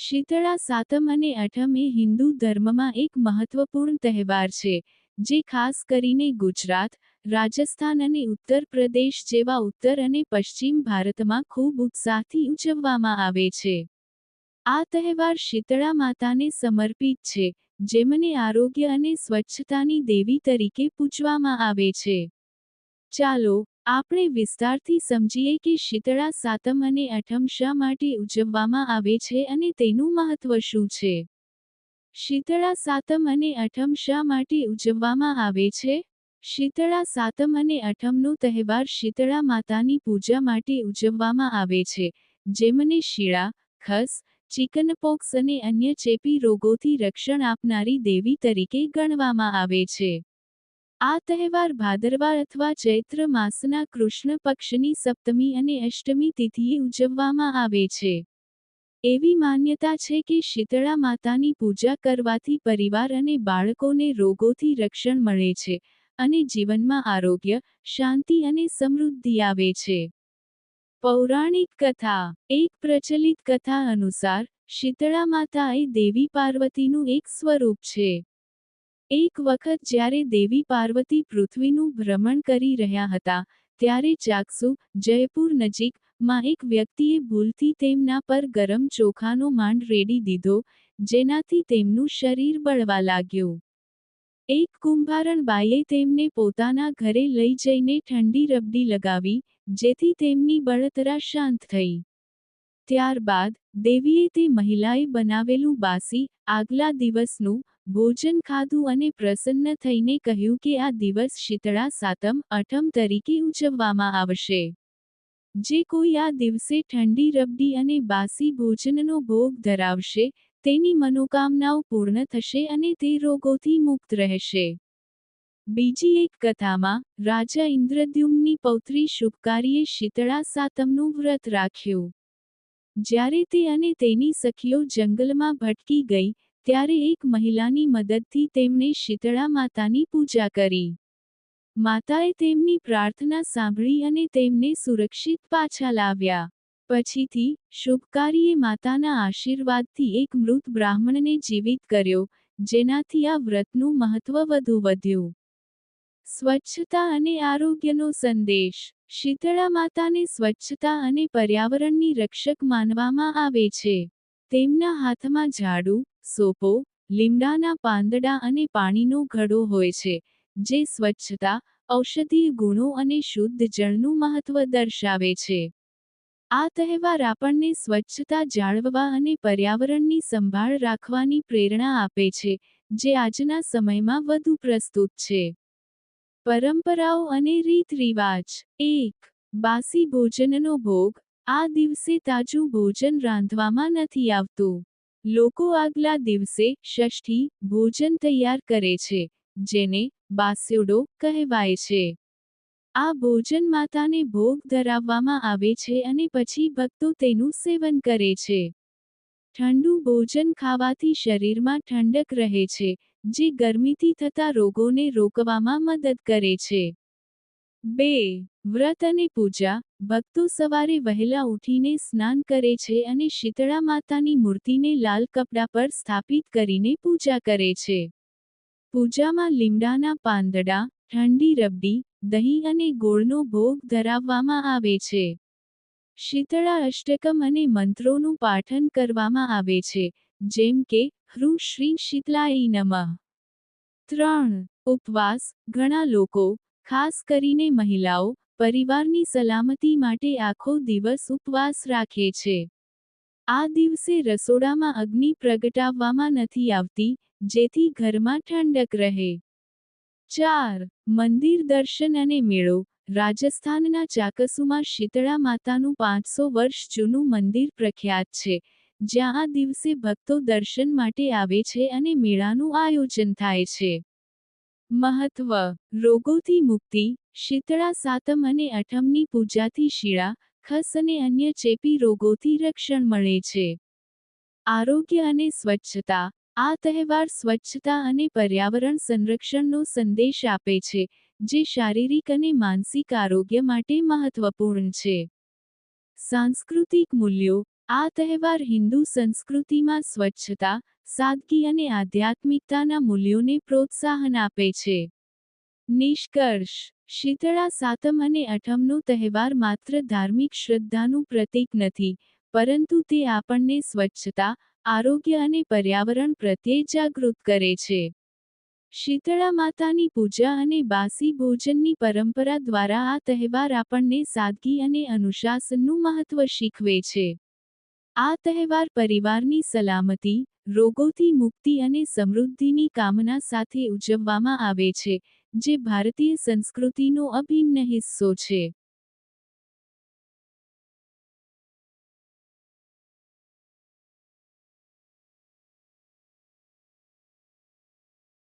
શીતળા સાતમ અને અઠમ એ હિન્દુ ધર્મમાં એક મહત્વપૂર્ણ તહેવાર છે, જે ખાસ કરીને ગુજરાત, રાજસ્થાન અને ઉત્તર પ્રદેશ જેવા ઉત્તર અને પશ્ચિમ ભારતમાં ખૂબ ઉત્સાહથી ઉજવવામાં આવે છે. આ તહેવાર શીતળા માતાને સમર્પિત છે, જેમને આરોગ્ય અને સ્વચ્છતાની દેવી તરીકે પૂજવામાં આવે છે. ચાલો આપણે વિસ્તારથી સમજીએ કે શીતળા સાતમ અને અઠમ શા માટે ઉજવવામાં આવે છે અને તેનું મહત્વ શું છે? શીતળા સાતમ અને અઠમ શા માટે ઉજવવામાં આવે છે? શીતળા સાતમ અને અઠમનો તહેવાર શીતળા માતાની પૂજા માટે ઉજવવામાં આવે છે, જેમને શીળા, ખસ, ચિકનપોક્સ અને અન્ય ચેપી રોગોથી રક્ષણ આપનારી દેવી તરીકે ગણવામાં આવે છે. આ તહેવાર ભાદરવા અથવા ચૈત્ર માસના કૃષ્ણ પક્ષની સપ્તમી અને અષ્ટમી તિથિએ ઉજવવામાં આવે છે. એવી માન્યતા છે કે શીતળા માતાની પૂજા કરવાથી પરિવાર અને બાળકોને રોગોથી રક્ષણ મળે છે અને જીવનમાં આરોગ્ય, શાંતિ અને સમૃદ્ધિ આવે છે. પૌરાણિક કથા. એક પ્રચલિત કથા અનુસાર શીતળા માતા એ દેવી પાર્વતીનું એક સ્વરૂપ છે. એક વખત જ્યારે દેવી પાર્વતી પૃથ્વીનું ભ્રમણ કરી રહ્યા હતા, ત્યારે ચાકસુ જયપુર નજીકમાં એક વ્યક્તિએ ભૂલથી તેમના પર ગરમ ચોખાનો માંડ રેડી દીધો, જેનાથી તેમનું શરીર બળવા લાગ્યું. એક કુંભારણ બાઈએ તેમને પોતાના ઘરે લઈ જઈને ઠંડી રબડી લગાવી, જેથી તેમની બળતરા શાંત થઈ. ત્યારબાદ દેવીએ તે મહિલાએ બનાવેલું બાસી આગલા દિવસનું ભોજન ખાધું અને પ્રસન્ન થઈને કહ્યું કે આ દિવસ શીતળા સાતમ અઠમ તરીકે ઉજવવામાં આવશે. જે કોઈ આ દિવસે ઠંડી, રબડી અને બાસી ભોજનનો ભોગ ધરાવશે, તેની મનોકામનાઓ પૂર્ણ થશે અને તે રોગોથી મુક્ત રહેશે. બીજી એક કથામાં, રાજા ઇન્દ્રદ્યુમ્નની પૌત્રી શુભકારીએ શીતળા સાતમનું વ્રત રાખ્યું. જ્યારે તે અને તેની સખીઓ જંગલમાં ભટકી ગઈ ત્યારે એક મહિલાની મદદથી તેમણે શીતળા માતાની પૂજા કરી. માતાએ તેમની પ્રાર્થના સાંભળી અને તેમને સુરક્ષિત પાછા લાવ્યા. પછીથી શુભકારીએ માતાના આશીર્વાદથી એક મૃત બ્રાહ્મણને જીવિત કર્યો, જેનાથી આ વ્રતનું મહત્વ વધુ વધ્યું. સ્વચ્છતા અને આરોગ્યનો સંદેશ. શીતળા માતાને સ્વચ્છતા અને પર્યાવરણની રક્ષક માનવામાં આવે છે. તેમના હાથમાં ઝાડુ, સોપો, લીમડાના પાંદડા અને પાણીનો ઘડો હોય છે, જે સ્વચ્છતા, ઔષધીય ગુણો અને શુદ્ધ જળનું મહત્વ દર્શાવે છે. આ તહેવાર આપણને સ્વચ્છતા જાળવવા અને પર્યાવરણની સંભાળ રાખવાની પ્રેરણા આપે છે, જે આજના સમયમાં વધુ પ્રસ્તુત છે. પરંપરાઓ અને રીત રિવાજ એક, બાસી ભોજનનો ભોગ. આ દિવસે તાજું ભોજન રાંધવામાં નથી આવતું. લોકો આગલા દિવસે ષષ્ઠી ભોજન તૈયાર કરે છે, જેને બાસ્યોડો કહેવાય છે. આ ભોજન માતાને ભોગ ધરાવવામાં આવે છે અને પછી ભક્તો તેનું સેવન કરે છે. ઠંડુ ભોજન ખાવાથી શરીરમાં ઠંડક રહે છે, જે ગરમીથી થતા રોગોને રોકવામાં મદદ કરે છે. બે, વ્રત અને પૂજા. ભક્તો સવારે વહેલા ઉઠીને સ્નાન કરે છે અને શીતળા માતાની મૂર્તિને લાલ કપડા પર સ્થાપિત કરીને પૂજા કરે છે. પૂજામાં લીમડાના પાંદડા, ઠંડી રબડી, દહીં અને ગોળનો ભોગ ધરાવવામાં આવે છે. શીતળા અષ્ટકમ અને મંત્રોનું પાઠન કરવામાં આવે છે, જેમ કે હૃ શ્રી શીતલાઈ નમઃ. ત્રણ, ઉપવાસ. ઘણા લોકો ખાસ કરીને મહિલાઓ પરિવારની સલામતી માટે આખો દિવસ ઉપવાસ રાખે છે. આ દિવસે રસોડામાં અગ્નિ પ્રગટાવવામાં નથી આવતી, જેથી ઘરમાં ઠંડક રહે. ચાર, મંદિર દર્શન અને મેળો. રાજસ્થાનના ચાકસુમાં શીતળા માતાનું પાંચસો વર્ષ જૂનું મંદિર પ્રખ્યાત છે, જ્યાં આ દિવસે ભક્તો દર્શન માટે આવે છે અને મેળાનું આયોજન થાય છે. મહત્વ, રોગોથી મુક્તિ, શીતળા સાતમ અને અઠમની પૂજાથી શીળા, ખસ અને અન્ય ચેપી રોગોથી રક્ષણ મળે છે. આરોગ્ય અને સ્વચ્છતા, આ તહેવાર સ્વચ્છતા અને પર્યાવરણ સંરક્ષણનો સંદેશ આપે છે, જે શારીરિક અને માનસિક આરોગ્ય માટે મહત્વપૂર્ણ છે. સાંસ્કૃતિક મૂલ્યો આ તહેવાર હિન્દુ સંસ્કૃતિમાં સ્વચ્છતા, સાદગી અને આધ્યાત્મિકતાના મૂલ્યોને પ્રોત્સાહન આપે છે. નિષ્કર્ષ, શીતળા સાતમ અને અઠમનો તહેવાર માત્ર ધાર્મિક શ્રદ્ધાનું પ્રતીક નથી, પરંતુ તે આપણને સ્વચ્છતા, આરોગ્ય અને પર્યાવરણ પ્રત્યે જાગૃત કરે છે. શીતળા માતાની પૂજા અને બાસી ભોજનની પરંપરા દ્વારા આ તહેવાર આપણને સાદગી અને અનુશાસનનું મહત્વ શીખવે છે. આ તહેવાર પરિવારની સલામતી, રોગોથી મુક્તિ અને સમૃદ્ધિની કામના સાથે ઉજવવામાં આવે છે, જે ભારતીય સંસ્કૃતિનો અભિન્ન હિસ્સો છે.